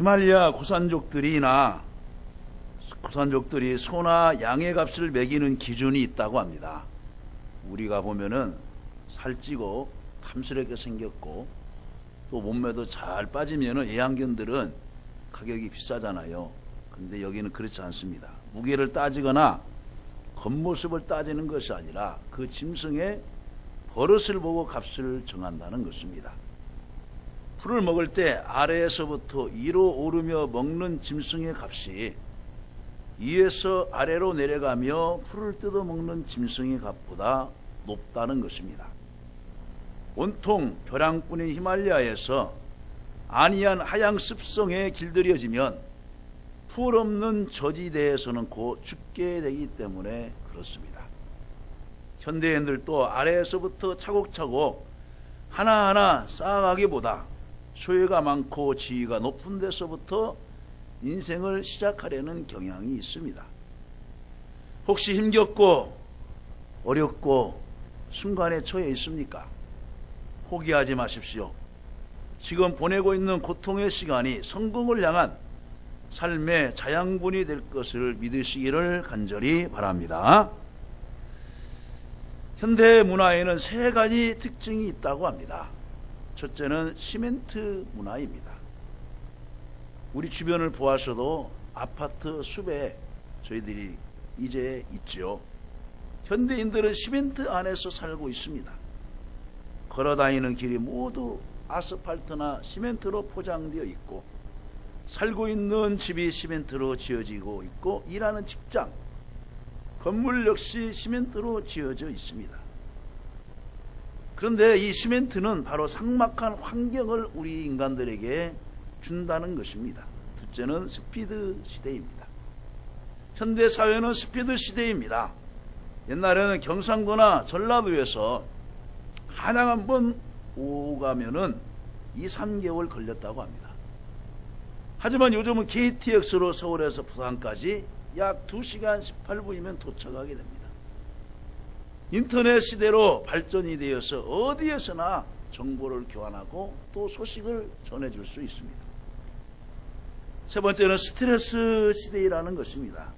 히말리아 고산족들이나 고산족들이 소나 양의 값을 매기는 기준이 있다고 합니다. 우리가 보면은 살찌고 탐스럽게 생겼고 또 몸매도 잘 빠지면은 애완견들은 가격이 비싸잖아요. 근데 여기는 그렇지 않습니다. 무게를 따지거나 겉모습을 따지는 것이 아니라 그 짐승의 버릇을 보고 값을 정한다는 것입니다. 풀을 먹을 때 아래에서부터 위로 오르며 먹는 짐승의 값이 위에서 아래로 내려가며 풀을 뜯어 먹는 짐승의 값보다 높다는 것입니다. 온통 벼랑뿐인 히말리아에서 안이한 하양 습성에 길들여지면 풀 없는 저지대에서는 곧 죽게 되기 때문에 그렇습니다. 현대인들도 아래에서부터 차곡차곡 하나하나 쌓아가기보다 소유가 많고 지위가 높은 데서부터 인생을 시작하려는 경향이 있습니다. 혹시 힘겹고 어렵고 순간에 처해 있습니까? 포기하지 마십시오. 지금 보내고 있는 고통의 시간이 성공을 향한 삶의 자양분이 될 것을 믿으시기를 간절히 바랍니다. 현대 문화에는 세 가지 특징이 있다고 합니다. 첫째는 시멘트 문화입니다. 우리 주변을 보아서도 아파트 숲에 저희들이 이제 있죠. 현대인들은 시멘트 안에서 살고 있습니다. 걸어 다니는 길이 모두 아스팔트나 시멘트로 포장되어 있고 살고 있는 집이 시멘트로 지어지고 있고 일하는 직장, 건물 역시 시멘트로 지어져 있습니다. 그런데 이 시멘트는 바로 삭막한 환경을 우리 인간들에게 준다는 것입니다. 둘째는 스피드 시대입니다. 현대 사회는 스피드 시대입니다. 옛날에는 경상도나 전라도에서 한양 한번 오가면은 2, 3개월 걸렸다고 합니다. 하지만 요즘은 KTX로 서울에서 부산까지 약 2시간 18분이면 도착하게 됩니다. 인터넷 시대로 발전이 되어서 어디에서나 정보를 교환하고 또 소식을 전해줄 수 있습니다. 세 번째는 스트레스 시대라는 것입니다.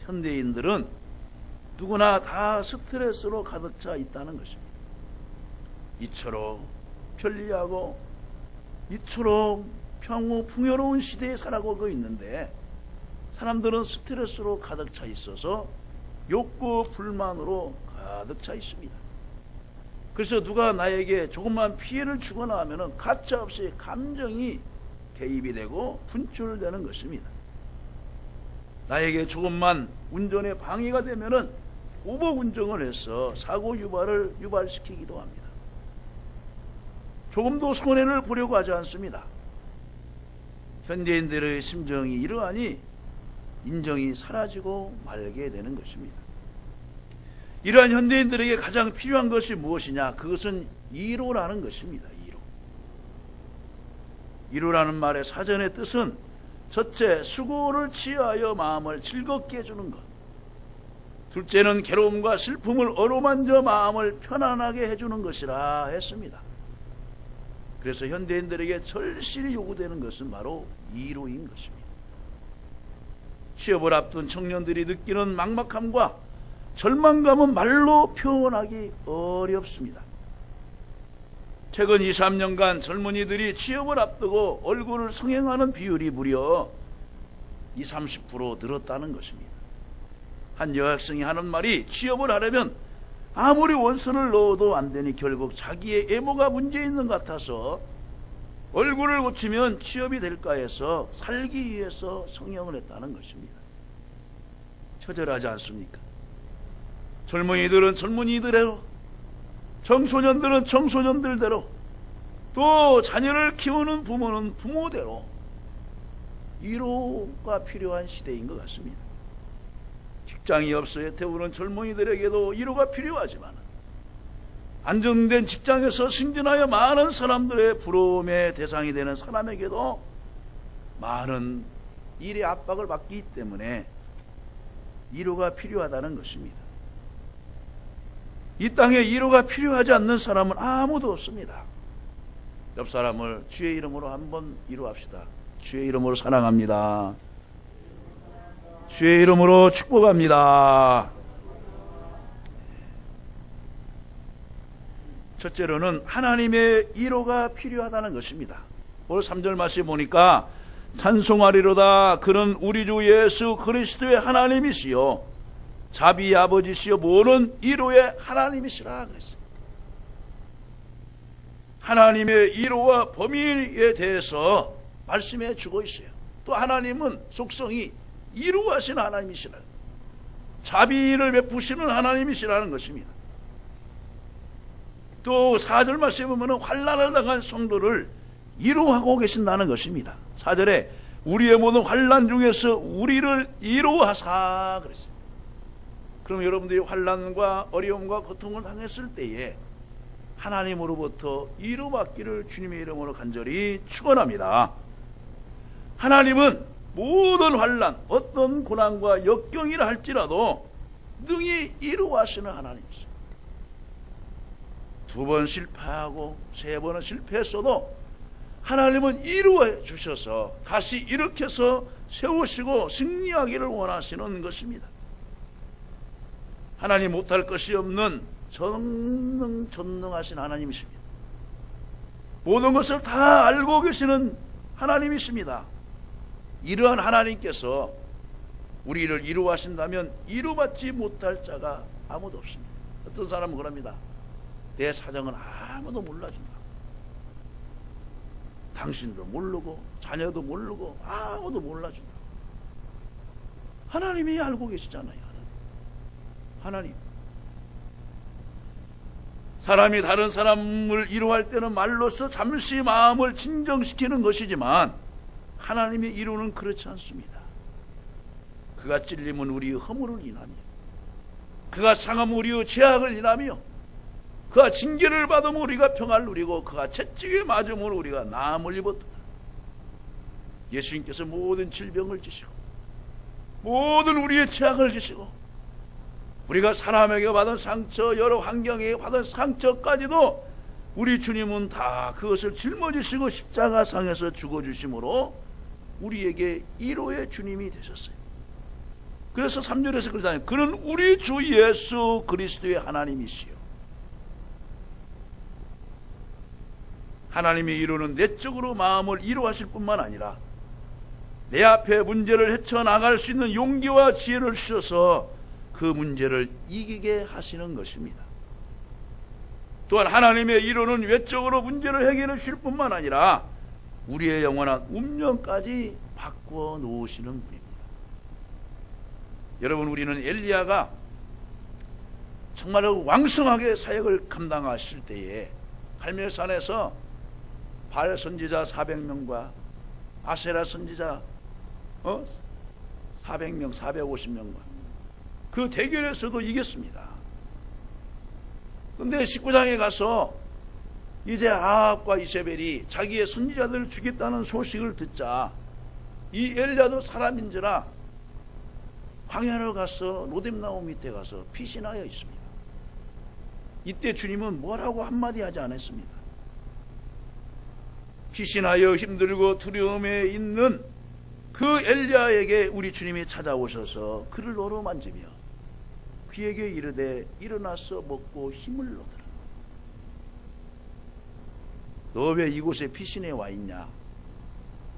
현대인들은 누구나 다 스트레스로 가득 차 있다는 것입니다. 이처럼 편리하고 이처럼 평후 풍요로운 시대에 살아가고 있는데 사람들은 스트레스로 가득 차 있어서 욕구 불만으로 가득 차 있습니다. 그래서 누가 나에게 조금만 피해를 주거나 하면은 가차없이 감정이 개입이 되고 분출되는 것입니다. 나에게 조금만 운전에 방해가 되면은 오버 운전을 해서 사고 유발을 유발시키기도 합니다. 조금도 손해를 보려고 하지 않습니다. 현대인들의 심정이 이러하니 인정이 사라지고 말게 되는 것입니다. 이러한 현대인들에게 가장 필요한 것이 무엇이냐? 그것은 이로라는 것입니다. 이로. 이로라는 말의 사전의 뜻은 첫째, 수고를 취하여 마음을 즐겁게 해주는 것. 둘째는 괴로움과 슬픔을 어루만져 마음을 편안하게 해주는 것이라 했습니다. 그래서 현대인들에게 절실히 요구되는 것은 바로 이로인 것입니다. 취업을 앞둔 청년들이 느끼는 막막함과 절망감은 말로 표현하기 어렵습니다. 최근 2, 3년간 젊은이들이 취업을 앞두고 얼굴을 성행하는 비율이 무려 20, 30% 늘었다는 것입니다. 한 여학생이 하는 말이 취업을 하려면 아무리 원서를 넣어도 안 되니 결국 자기의 애모가 문제 있는 것 같아서 얼굴을 고치면 취업이 될까 해서 살기 위해서 성형을 했다는 것입니다. 처절하지 않습니까? 젊은이들은 젊은이들대로, 청소년들은 청소년들대로, 또 자녀를 키우는 부모는 부모대로 위로가 필요한 시대인 것 같습니다. 직장이 없어 태우는 젊은이들에게도 위로가 필요하지만 안정된 직장에서 승진하여 많은 사람들의 부러움의 대상이 되는 사람에게도 많은 일의 압박을 받기 때문에 위로가 필요하다는 것입니다. 이 땅에 위로가 필요하지 않는 사람은 아무도 없습니다. 옆 사람을 주의 이름으로 한번 위로합시다. 주의 이름으로 사랑합니다. 주의 이름으로 축복합니다. 첫째로는 하나님의 이로가 필요하다는 것입니다. 오늘 3절 말씀 보니까 찬송하리로다 그는 우리 주 예수 그리스도의 하나님이시요 자비 아버지시요 모든 이로의 하나님이시라 그랬어요. 하나님의 이로와 범위에 대해서 말씀해 주고 있어요. 또 하나님은 속성이 이루하신 하나님이시라. 자비를 베푸시는 하나님이시라는 것입니다. 또 4절 말씀에 보면 환란을 당한 성도를 이루하고 계신다는 것입니다. 4절에 우리의 모든 환란 중에서 우리를 이루하사 그랬어요. 그럼 여러분들이 환란과 어려움과 고통을 당했을 때에 하나님으로부터 이루받기를 주님의 이름으로 간절히 축원합니다. 하나님은 모든 환란, 어떤 고난과 역경이라 할지라도 능히 이루하시는 하나님이세요. 두 번 실패하고 세 번은 실패했어도 하나님은 이루어 주셔서 다시 일으켜서 세우시고 승리하기를 원하시는 것입니다. 하나님 못할 것이 없는 전능 전능하신 하나님이십니다. 모든 것을 다 알고 계시는 하나님이십니다. 이러한 하나님께서 우리를 이루하신다면 이루받지 못할 자가 아무도 없습니다. 어떤 사람은 그럽니다. 내 사정은 아무도 몰라준다. 당신도 모르고 자녀도 모르고 아무도 몰라준다. 하나님이 알고 계시잖아요. 하나님. 사람이 다른 사람을 이루할 때는 말로써 잠시 마음을 진정시키는 것이지만 하나님의 이루는 그렇지 않습니다. 그가 찔림은 우리의 허물을 인하며 그가 상함 우리의 죄악을 인하며 그가 징계를 받으면 우리가 평화를 누리고 그가 채찍에 맞으면 우리가 나음을 입었다. 예수님께서 모든 질병을 지시고 모든 우리의 죄악을 지시고 우리가 사람에게 받은 상처 여러 환경에 받은 상처까지도 우리 주님은 다 그것을 짊어지시고 십자가상에서 죽어주심으로 우리에게 1호의 주님이 되셨어요. 그래서 3절에서 그러잖아요. 그는 우리 주 예수 그리스도의 하나님이시요. 하나님의 이루는 내적으로 마음을 이루하실 뿐만 아니라 내 앞에 문제를 헤쳐나갈 수 있는 용기와 지혜를 주셔서 그 문제를 이기게 하시는 것입니다. 또한 하나님의 이루는 외적으로 문제를 해결해 주실 뿐만 아니라 우리의 영원한 운명까지 바꾸어 놓으시는 분입니다. 여러분 우리는 엘리야가 정말 왕성하게 사역을 감당하실 때에 갈멜산에서 발 선지자 400명과 아세라 선지자 어? 400명, 450명과 그 대결에서도 이겼습니다. 근데 19장에 가서 이제 아합과 이세벨이 자기의 선지자들을 죽였다는 소식을 듣자 이 엘리야도 사람인지라 광야로 가서 로뎀나무 밑에 가서 피신하여 있습니다. 이때 주님은 뭐라고 한마디 하지 않았습니다. 피신하여 힘들고 두려움에 있는 그 엘리야에게 우리 주님이 찾아오셔서 그를 어루만지며 그에게 이르되 일어나서 먹고 힘을 얻으라. 너 왜 이곳에 피신해 와 있냐?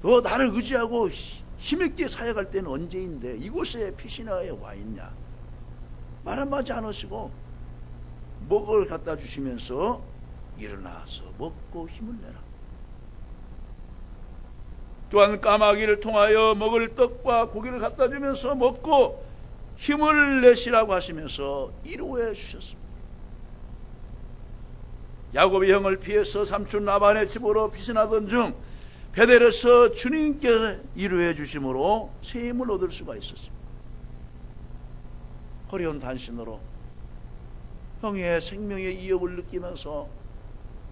너 나를 의지하고 힘있게 사역할 때는 언제인데 이곳에 피신하에 와 있냐? 말 한마디 안 하시고 먹을 갖다 주시면서 일어나서 먹고 힘을 내라. 또한 까마귀를 통하여 먹을 떡과 고기를 갖다 주면서 먹고 힘을 내시라고 하시면서 이루어 주셨습니다. 야곱의 형을 피해서 삼촌 나반의 집으로 피신하던 중 베델에서 주님께 이루해 주심으로 새 힘을 얻을 수가 있었습니다. 어려운 단신으로 형의 생명의 이업을 느끼면서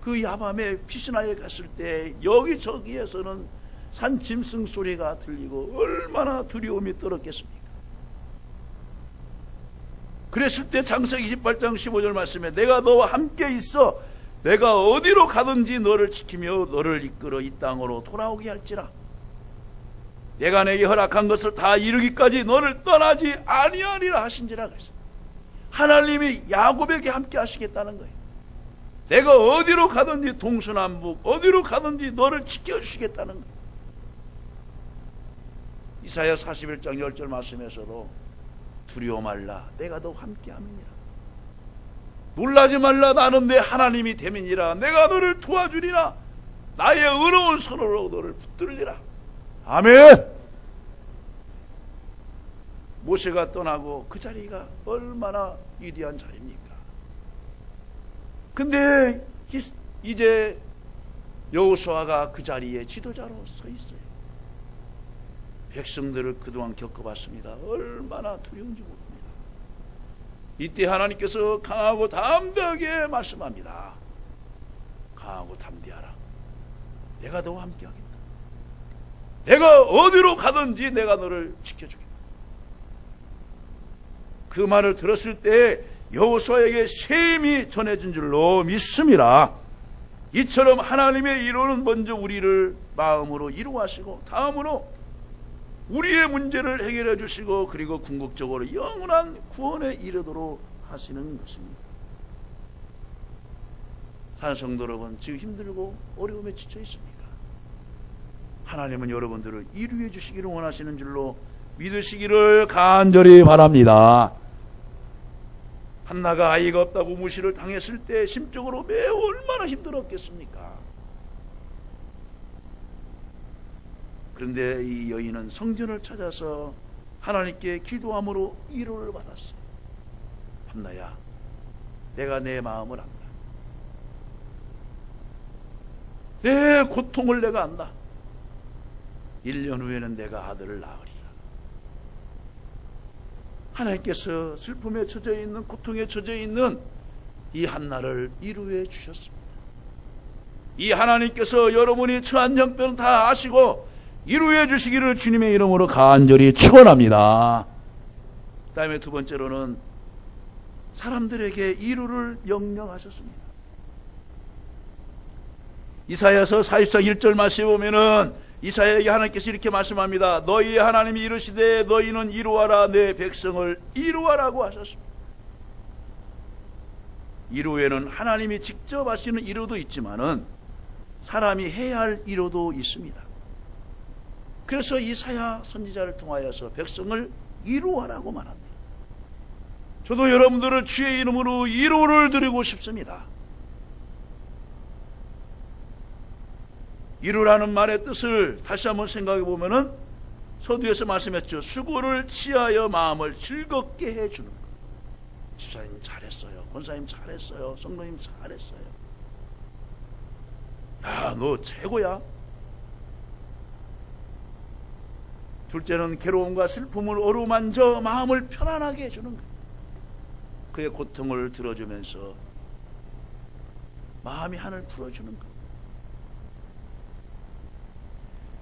그 야밤에 피신하에 갔을 때 여기저기에서는 산 짐승 소리가 들리고 얼마나 두려움이 떨었겠습니까? 그랬을 때 장세기 28장 15절 말씀에 내가 너와 함께 있어 내가 어디로 가든지 너를 지키며 너를 이끌어 이 땅으로 돌아오게 할지라 내가 내게 허락한 것을 다 이루기까지 너를 떠나지 아니하리라 하신지라 그랬어. 하나님이 야곱에게 함께 하시겠다는 거예요. 내가 어디로 가든지 동서남북 어디로 가든지 너를 지켜주시겠다는 거예요. 이사야 41장 10절 말씀에서도 두려워 말라 내가 너 함께 함이니라. 놀라지 말라 나는 내 하나님이 됨이니라 내가 너를 도와주리라 나의 의로운 손으로 너를 붙들리라. 아멘. 모세가 떠나고 그 자리가 얼마나 위대한 자리입니까? 근데 이- 이제 여호수아가 그 자리에 지도자로 서 있어요. 백성들을 그동안 겪어봤습니다. 얼마나 두려운지 모릅니다. 이때 하나님께서 강하고 담대하게 말씀합니다. 강하고 담대하라. 내가 너와 함께하겠다. 내가 어디로 가든지 내가 너를 지켜주겠다. 그 말을 들었을 때 여호수아에게 셈이 전해진 줄로 믿습니다. 이처럼 하나님의 이루는 먼저 우리를 마음으로 이루하시고 다음으로 우리의 문제를 해결해 주시고 그리고 궁극적으로 영원한 구원에 이르도록 하시는 것입니다. 사는 성도 여러분 지금 힘들고 어려움에 지쳐 있습니까? 하나님은 여러분들을 이루해 주시기를 원하시는 줄로 믿으시기를 간절히 바랍니다. 한나가 아이가 없다고 무시를 당했을 때 심적으로 매우 얼마나 힘들었겠습니까? 그런데 이 여인은 성전을 찾아서 하나님께 기도함으로 위로를 받았어요. 한나야, 내가 내 마음을 안다. 내 고통을 내가 안다. 1년 후에는 내가 아들을 낳으리라. 하나님께서 슬픔에 처져 있는 고통에 처져 있는 이 한나를 이루해 주셨습니다. 이 하나님께서 여러분이 처한 형편을 다 아시고 이루해 주시기를 주님의 이름으로 간절히 축원합니다. 그다음에 두 번째로는 사람들에게 이루를 명령하셨습니다. 이사야서 44장 1절 말씀에 보면은 이사야에게 하나님께서 이렇게 말씀합니다. 너희 하나님이 이르시되 너희는 이루하라 내 백성을 이루하라고 하셨습니다. 이루에는 하나님이 직접 하시는 이루도 있지만은 사람이 해야 할 이루도 있습니다. 그래서 이사야 선지자를 통하여서 백성을 이루하라고 말합니다. 저도 여러분들을 주의 이름으로 이루를 드리고 싶습니다. 이루라는 말의 뜻을 다시 한번 생각해 보면은 서두에서 말씀했죠. 수고를 취하여 마음을 즐겁게 해주는 것. 집사님 잘했어요. 권사님 잘했어요. 성도님 잘했어요. 야, 너 최고야. 둘째는 괴로움과 슬픔을 어루만져 마음을 편안하게 해주는 것. 그의 고통을 들어주면서 마음이 한을 풀어주는 것.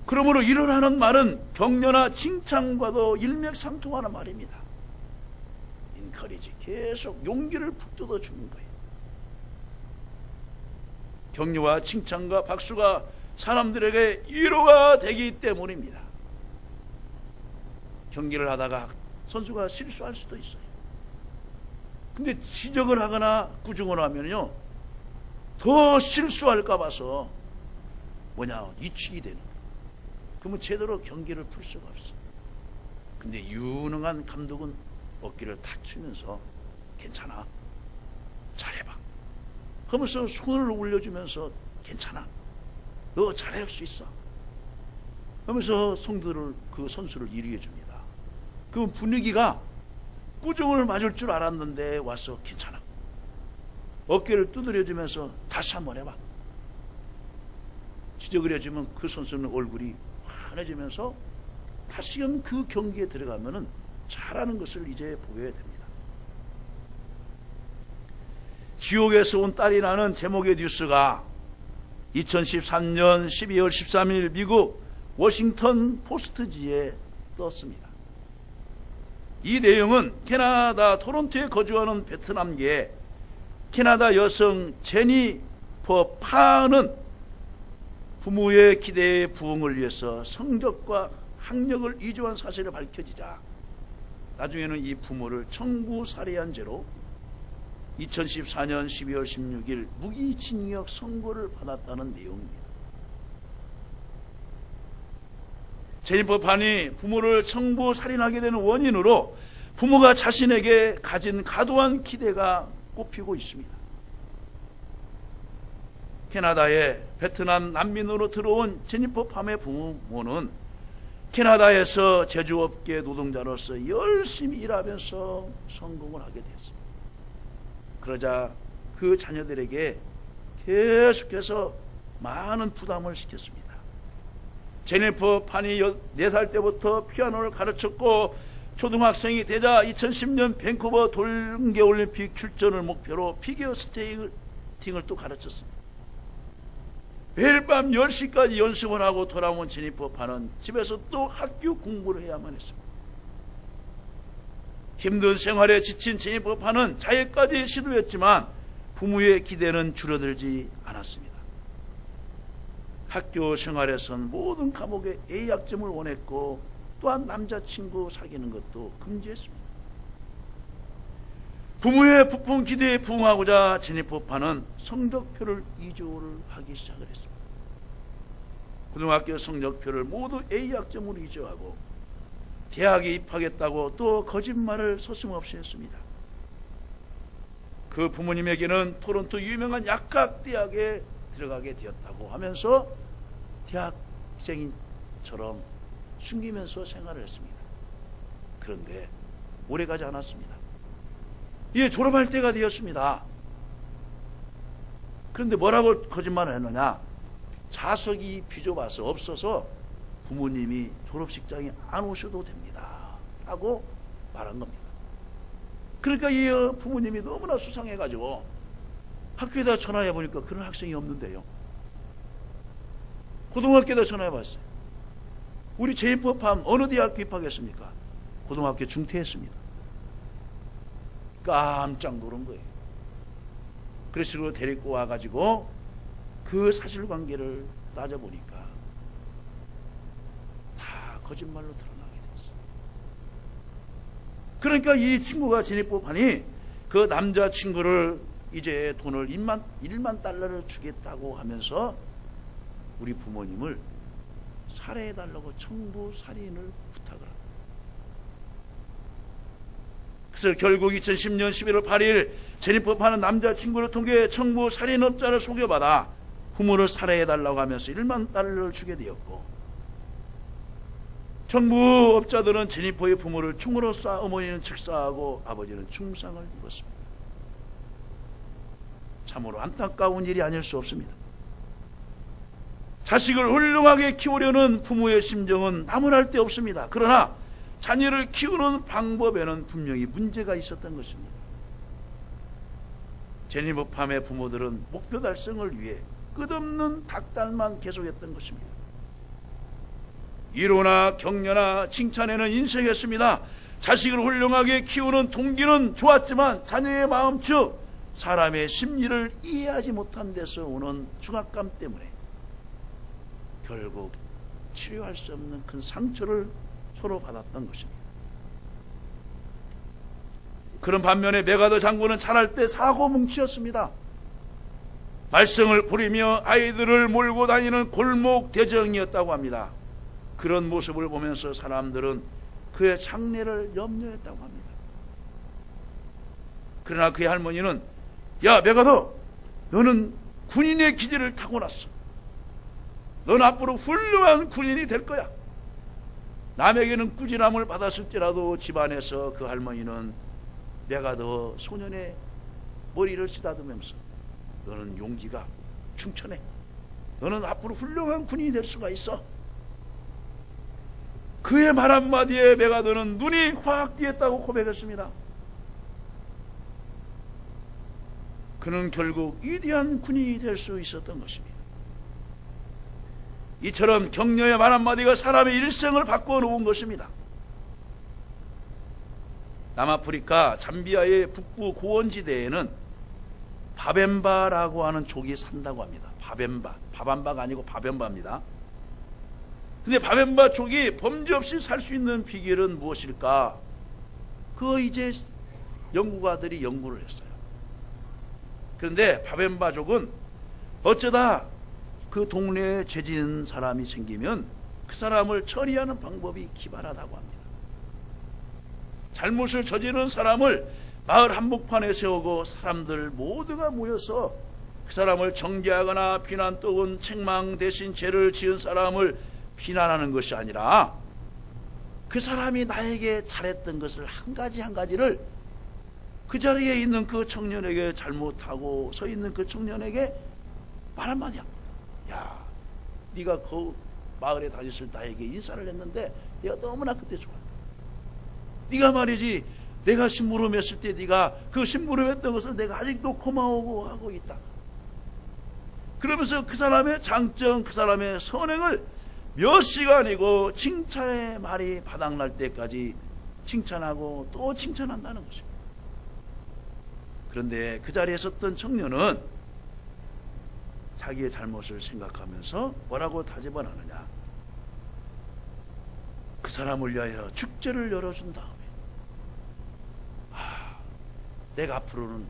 그러므로 일어나는 말은 격려나 칭찬과도 일맥상통하는 말입니다. 인커리지 계속 용기를 북돋워 주는 거예요. 격려와 칭찬과 박수가 사람들에게 위로가 되기 때문입니다. 경기를 하다가 선수가 실수할 수도 있어요. 근데 지적을 하거나 구중을 하면요, 더 실수할까 봐서 뭐냐, 위축이 되는 거예요. 그러면 제대로 경기를 풀 수가 없어요. 근데 유능한 감독은 어깨를 탁 치면서 괜찮아. 잘해봐. 하면서 손을 올려주면서 괜찮아. 너 잘할 수 있어. 하면서 성들을 그 선수를 이루게 줍니다. 그 분위기가 꾸중을 맞을 줄 알았는데 와서 괜찮아. 어깨를 두드려주면서 다시 한번 해봐. 지적을 해주면 그 선수는 얼굴이 환해지면서 다시금 그 경기에 들어가면은 잘하는 것을 이제 보여야 됩니다. 지옥에서 온 딸이라는 제목의 뉴스가 2013년 12월 13일 미국 워싱턴 포스트지에 떴습니다. 이 내용은 캐나다 토론토에 거주하는 베트남계 캐나다 여성 제니퍼 파는 부모의 기대에 부응을 위해서 성적과 학력을 이주한 사실이 밝혀지자 나중에는 이 부모를 청부 살해한 죄로 2014년 12월 16일 무기징역 선고를 받았다는 내용입니다. 재임법판이 부모를 청부 살인하게 되는 원인으로 부모가 자신에게 가진 과도한 기대가 꼽히고 있습니다. 캐나다에 베트남 난민으로 들어온 제니퍼 팜의 부모는 캐나다에서 제조업계 노동자로서 열심히 일하면서 성공을 하게 됐습니다. 그러자 그 자녀들에게 계속해서 많은 부담을 시켰습니다. 제니퍼 판이 4살 때부터 피아노를 가르쳤고 초등학생이 되자 2010년 밴쿠버 동계올림픽 출전을 목표로 피겨 스케이팅을 또 가르쳤습니다. 매일 밤 10시까지 연습을 하고 돌아온 제니퍼 판은 집에서 또 학교 공부를 해야만 했습니다. 힘든 생활에 지친 제니퍼 판은 자해까지 시도했지만 부모의 기대는 줄어들지 않았습니다. 학교 생활에선 모든 과목에 A학점을 원했고 또한 남자친구 사귀는 것도 금지했습니다. 부모의 부푼 기대에 부응하고자 제니퍼파는 성적표를 이조를 하기 시작을 했습니다. 고등학교 성적표를 모두 A학점으로 이조하고 대학에 입학했다고 또 거짓말을 서슴없이 했습니다. 그 부모님에게는 토론토 유명한 약학 대학에 들어가게 되었다고 하면서 대학생처럼 숨기면서 생활을 했습니다. 그런데 오래 가지 않았습니다. 이게 졸업할 때가 되었습니다. 그런데 뭐라고 거짓말을 했느냐? 자석이 비좁아서 없어서 부모님이 졸업식장에 안 오셔도 됩니다. 라고 말한 겁니다. 그러니까 이 부모님이 너무나 수상해가지고 학교에다 전화해 보니까 그런 학생이 없는데요. 고등학교에다 전화해 봤어요. 우리 제인법함 어느 대학교 입학했습니까? 고등학교 중퇴했습니다. 깜짝 놀란 거예요. 그래서 데리고 와가지고 그 사실관계를 따져보니까 다 거짓말로 드러나게 됐어요. 그러니까 이 친구가 진입법하니 그 남자친구를 이제 돈을 1만, 1만 달러를 주겠다고 하면서 우리 부모님을 살해해달라고 청부 살인을 부탁을 합니다. 그래서 결국 2010년 11월 8일 제니법하는 남자친구를 통해 청부 살인업자를 속여받아 부모를 살해해달라고 하면서 1만 달러를 주게 되었고 청부업자들은 제니퍼의 부모를 총으로 쏴 어머니는 즉사하고 아버지는 중상을 입었습니다. 참으로 안타까운 일이 아닐 수 없습니다. 자식을 훌륭하게 키우려는 부모의 심정은 나무랄 데 없습니다. 그러나 자녀를 키우는 방법에는 분명히 문제가 있었던 것입니다. 제니버 팜의 부모들은 목표 달성을 위해 끝없는 닥달만 계속했던 것입니다. 위로나 격려나 칭찬에는 인색했습니다. 자식을 훌륭하게 키우는 동기는 좋았지만 자녀의 마음즉 사람의 심리를 이해하지 못한 데서 오는 중압감 때문에 결국 치료할 수 없는 큰 상처를 서로 받았던 것입니다. 그런 반면에 메가더 장군은 잘할 때 사고 뭉치였습니다. 말썽을 부리며 아이들을 몰고 다니는 골목 대정이었다고 합니다. 그런 모습을 보면서 사람들은 그의 장래를 염려했다고 합니다. 그러나 그의 할머니는 야 메가더 너는 군인의 기질을 타고났어. 넌 앞으로 훌륭한 군인이 될 거야. 남에게는 꾸지람을 받았을지라도 집안에서 그 할머니는 내가 더 소년의 머리를 쓰다듬으면서 너는 용기가 충천해. 너는 앞으로 훌륭한 군인이 될 수가 있어. 그의 말 한마디에 내가 너는 눈이 확 띄었다고 고백했습니다. 그는 결국 위대한 군인이 될 수 있었던 것입니다. 이처럼 격려의 말 한마디가 사람의 일생을 바꿔 놓은 것입니다. 남아프리카 잠비아의 북부 고원지대에는 바벤바라고 하는 족이 산다고 합니다. 바벤바. 바밤바가 아니고 바벤바입니다. 근데 바벤바 족이 범죄 없이 살 수 있는 비결은 무엇일까? 그거 이제 연구가들이 연구를 했어요. 그런데 바벤바족은 어쩌다 그 동네에 죄진 사람이 생기면 그 사람을 처리하는 방법이 기발하다고 합니다. 잘못을 저지른 사람을 마을 한복판에 세우고 사람들 모두가 모여서 그 사람을 정죄하거나 비난 또는 책망 대신 죄를 지은 사람을 비난하는 것이 아니라 그 사람이 나에게 잘했던 것을 한 가지 한 가지를 그 자리에 있는 그 청년에게 잘못하고 서 있는 그 청년에게 말 한마디 합니다. 야, 네가 그 마을에 다녔을 나에게 인사를 했는데 내가 너무나 그때 좋았다. 네가 말이지 내가 심부름했을 때 네가 그 심부름했던 것을 내가 아직도 고마워하고 하고 있다. 그러면서 그 사람의 장점, 그 사람의 선행을 몇 시간이고 칭찬의 말이 바닥날 때까지 칭찬하고 또 칭찬한다는 것입니다. 그런데 그 자리에 섰던 청년은 자기의 잘못을 생각하면서 뭐라고 다짐을 하느냐. 그 사람을 위하여 축제를 열어준 다음에, 아, 내가 앞으로는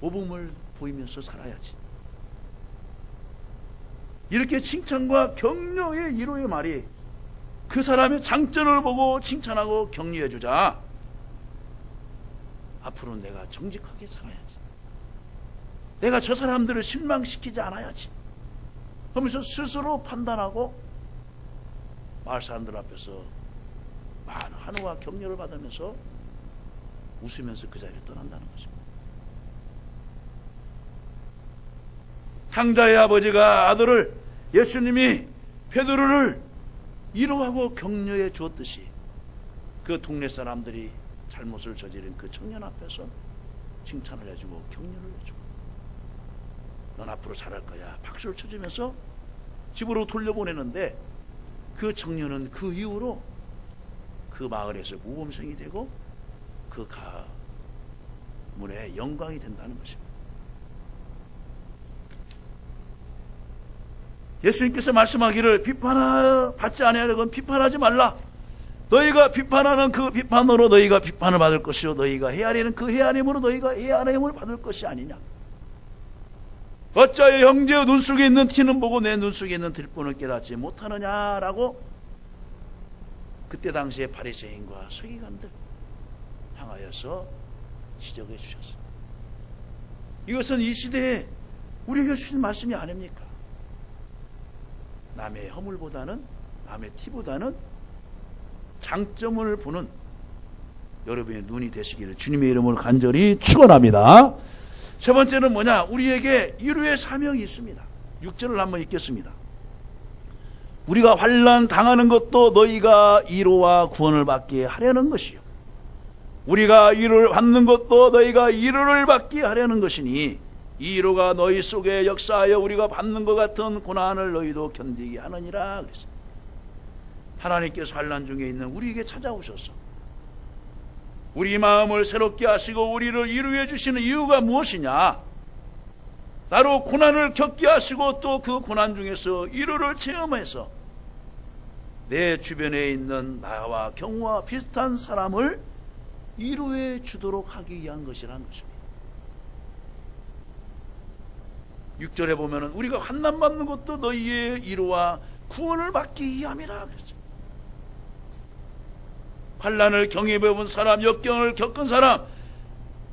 모범을 보이면서 살아야지. 이렇게 칭찬과 격려의 이로의 말이 그 사람의 장점을 보고 칭찬하고 격려해 주자. 앞으로는 내가 정직하게 살아야지. 내가 저 사람들을 실망시키지 않아야지. 하면서 스스로 판단하고 마을 사람들 앞에서 많은 한우와 격려를 받으면서 웃으면서 그 자리를 떠난다는 것입니다. 탕자의 아버지가 아들을 예수님이 베드로를 위로하고 격려해 주었듯이 그 동네 사람들이 잘못을 저지른 그 청년 앞에서 칭찬을 해주고 격려를 해주고 넌 앞으로 잘할 거야 박수를 쳐주면서 집으로 돌려보내는데 그 청년은 그 이후로 그 마을에서 모범생이 되고 그 가문의 영광이 된다는 것입니다. 예수님께서 말씀하기를 비판받지 아니하려건 비판하지 말라. 너희가 비판하는 그 비판으로 너희가 비판을 받을 것이요 너희가 헤아리는 그 헤아림으로 너희가 헤아림을 받을 것이 아니냐. 어찌하여 형제의 눈 속에 있는 티는 보고 내 눈 속에 있는 들보는 깨닫지 못하느냐라고 그때 당시에 바리새인과 서기관들 향하여서 지적해 주셨습니다. 이것은 이 시대에 우리에게 주신 말씀이 아닙니까? 남의 허물보다는 남의 티보다는 장점을 보는 여러분의 눈이 되시기를 주님의 이름으로 간절히 축원합니다. 세 번째는 뭐냐? 우리에게 이루의 사명이 있습니다. 6절을 한번 읽겠습니다. 우리가 환란 당하는 것도 너희가 이로와 구원을 받게 하려는 것이요. 우리가 이를 받는 것도 너희가 이로를 받게 하려는 것이니 이로가 너희 속에 역사하여 우리가 받는 것 같은 고난을 너희도 견디게 하느니라 그랬어요. 하나님께서 환란 중에 있는 우리에게 찾아오셔서 우리 마음을 새롭게 하시고 우리를 이루해 주시는 이유가 무엇이냐? 나로 고난을 겪게 하시고 또 그 고난 중에서 이루를 체험해서 내 주변에 있는 나와 경우와 비슷한 사람을 이루해 주도록 하기 위한 것이라는 것입니다. 6절에 보면은 우리가 환난 받는 것도 너희의 이루와 구원을 받기 위함이라 그랬어요. 환란을 경험해 본 사람, 역경을 겪은 사람,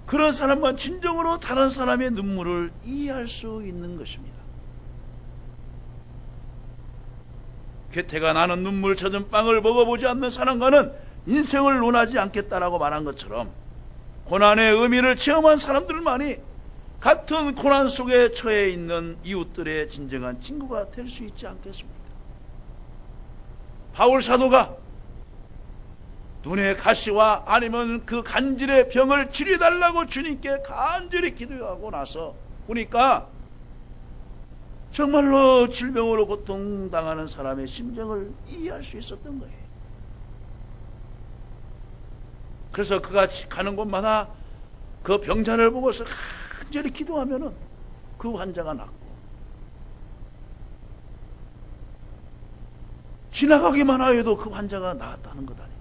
그런 사람만 진정으로 다른 사람의 눈물을 이해할 수 있는 것입니다. 괴태가 나는 눈물 젖은 빵을 먹어보지 않는 사람과는 인생을 논하지 않겠다라고 말한 것처럼 고난의 의미를 체험한 사람들만이 같은 고난 속에 처해 있는 이웃들의 진정한 친구가 될 수 있지 않겠습니까? 바울 사도가 눈의 가시와 아니면 그 간질의 병을 치료해달라고 주님께 간절히 기도하고 나서 보니까 정말로 질병으로 고통당하는 사람의 심정을 이해할 수 있었던 거예요. 그래서 그가 가는 곳마다 그 병자를 보고서 간절히 기도하면은 그 환자가 낫고 지나가기만 하여도 그 환자가 나았다는 것 아닙니까?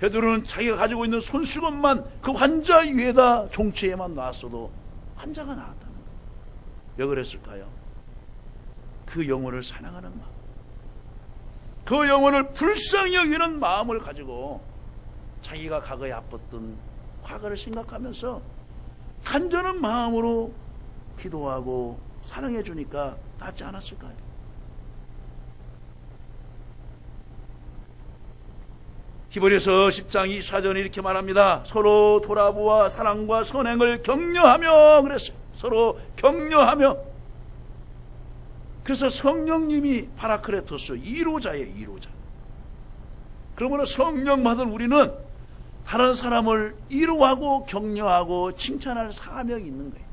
베드로는 자기가 가지고 있는 손수건만 그 환자 위에다 종체에만 놨어도 환자가 나았다는 거예요. 왜 그랬을까요? 그 영혼을 사랑하는 마음. 그 영혼을 불쌍히 여기는 마음을 가지고 자기가 과거에 아팠던 과거를 생각하면서 간절한 마음으로 기도하고 사랑해 주니까 낫지 않았을까요? 히브리서 10장 24절에 이렇게 말합니다. 서로 돌아보아 사랑과 선행을 격려하며 그랬어요. 서로 격려하며 그래서 성령님이 파라크레토스 1호자예요, 1호자. 그러므로 성령 받은 우리는 다른 사람을 이루하고 격려하고 칭찬할 사명이 있는 거예요.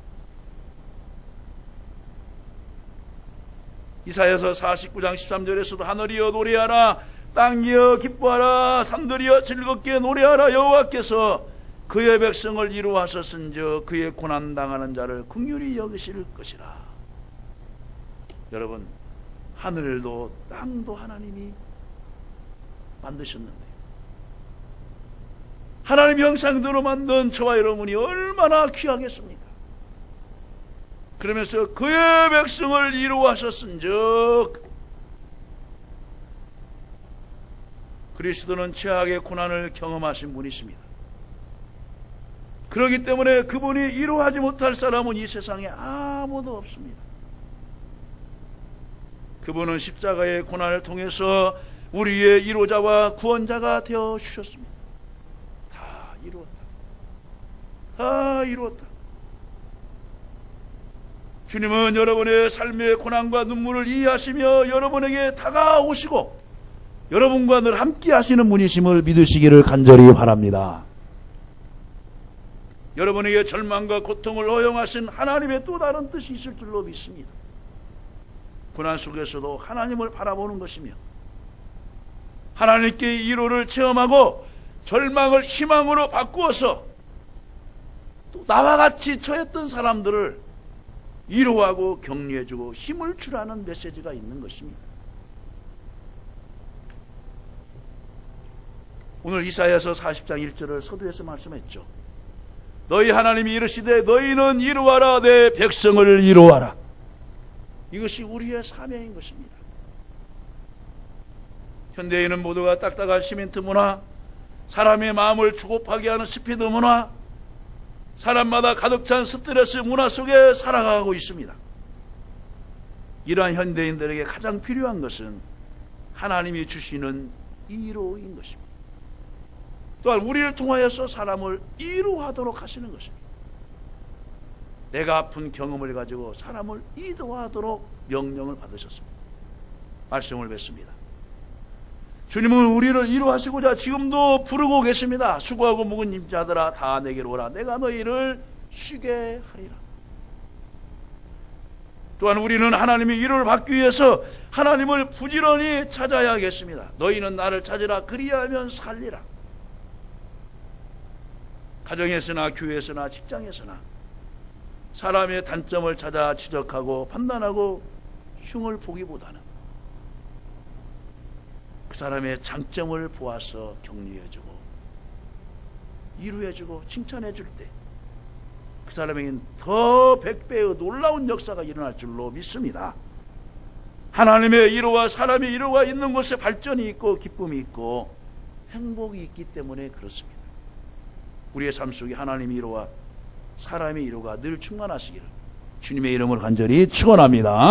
이사야서 49장 13절에서도 하늘이여 노래하라 땅이여 기뻐하라 산들이여 즐겁게 노래하라 여호와께서 그의 백성을 이루하셨은즉 그의 고난 당하는 자를 긍휼히 여기실 것이라. 여러분 하늘도 땅도 하나님이 만드셨는데 하나님 형상대로 만든 저와 여러분이 얼마나 귀하겠습니까? 그러면서 그의 백성을 이루하셨은즉 그리스도는 최악의 고난을 경험하신 분이십니다. 그렇기 때문에 그분이 이루하지 못할 사람은 이 세상에 아무도 없습니다. 그분은 십자가의 고난을 통해서 우리의 이로자와 구원자가 되어 주셨습니다. 다 이루었다. 다 이루었다. 주님은 여러분의 삶의 고난과 눈물을 이해하시며 여러분에게 다가오시고 여러분과 늘 함께 하시는 분이심을 믿으시기를 간절히 바랍니다. 여러분에게 절망과 고통을 허용하신 하나님의 또 다른 뜻이 있을 줄로 믿습니다. 고난 속에서도 하나님을 바라보는 것이며 하나님께 이로를 체험하고 절망을 희망으로 바꾸어서 또 나와 같이 처했던 사람들을 위로하고 격려해주고 힘을 주라는 메시지가 있는 것입니다. 오늘 이사야서 40장 1절을 서두에서 말씀했죠. 너희 하나님이 이르시되 너희는 이루하라 내 백성을 이루하라. 이것이 우리의 사명인 것입니다. 현대인은 모두가 딱딱한 시멘트 문화, 사람의 마음을 주고파게 하는 스피드 문화, 사람마다 가득 찬 스트레스 문화 속에 살아가고 있습니다. 이러한 현대인들에게 가장 필요한 것은 하나님이 주시는 이로인 것입니다. 또한 우리를 통하여서 사람을 이로하도록 하시는 것입니다. 내가 아픈 경험을 가지고 사람을 이도하도록 명령을 받으셨습니다. 말씀을 뵙습니다. 주님은 우리를 이루하시고자 지금도 부르고 계십니다. 수고하고 묵은 임자들아 다 내게로 오라. 내가 너희를 쉬게 하리라. 또한 우리는 하나님의 이루를 받기 위해서 하나님을 부지런히 찾아야겠습니다. 너희는 나를 찾으라 그리하면 살리라. 가정에서나 교회에서나 직장에서나 사람의 단점을 찾아 지적하고 판단하고 흉을 보기보다는 그 사람의 장점을 보아서 격려해주고 이루해주고 칭찬해줄 때 그 사람에게는 더 백배의 놀라운 역사가 일어날 줄로 믿습니다. 하나님의 이루와 사람의 이루가 있는 곳에 발전이 있고 기쁨이 있고 행복이 있기 때문에 그렇습니다. 우리의 삶 속에 하나님의 이루와 사람의 이루가 늘 충만하시기를 주님의 이름으로 간절히 축원합니다.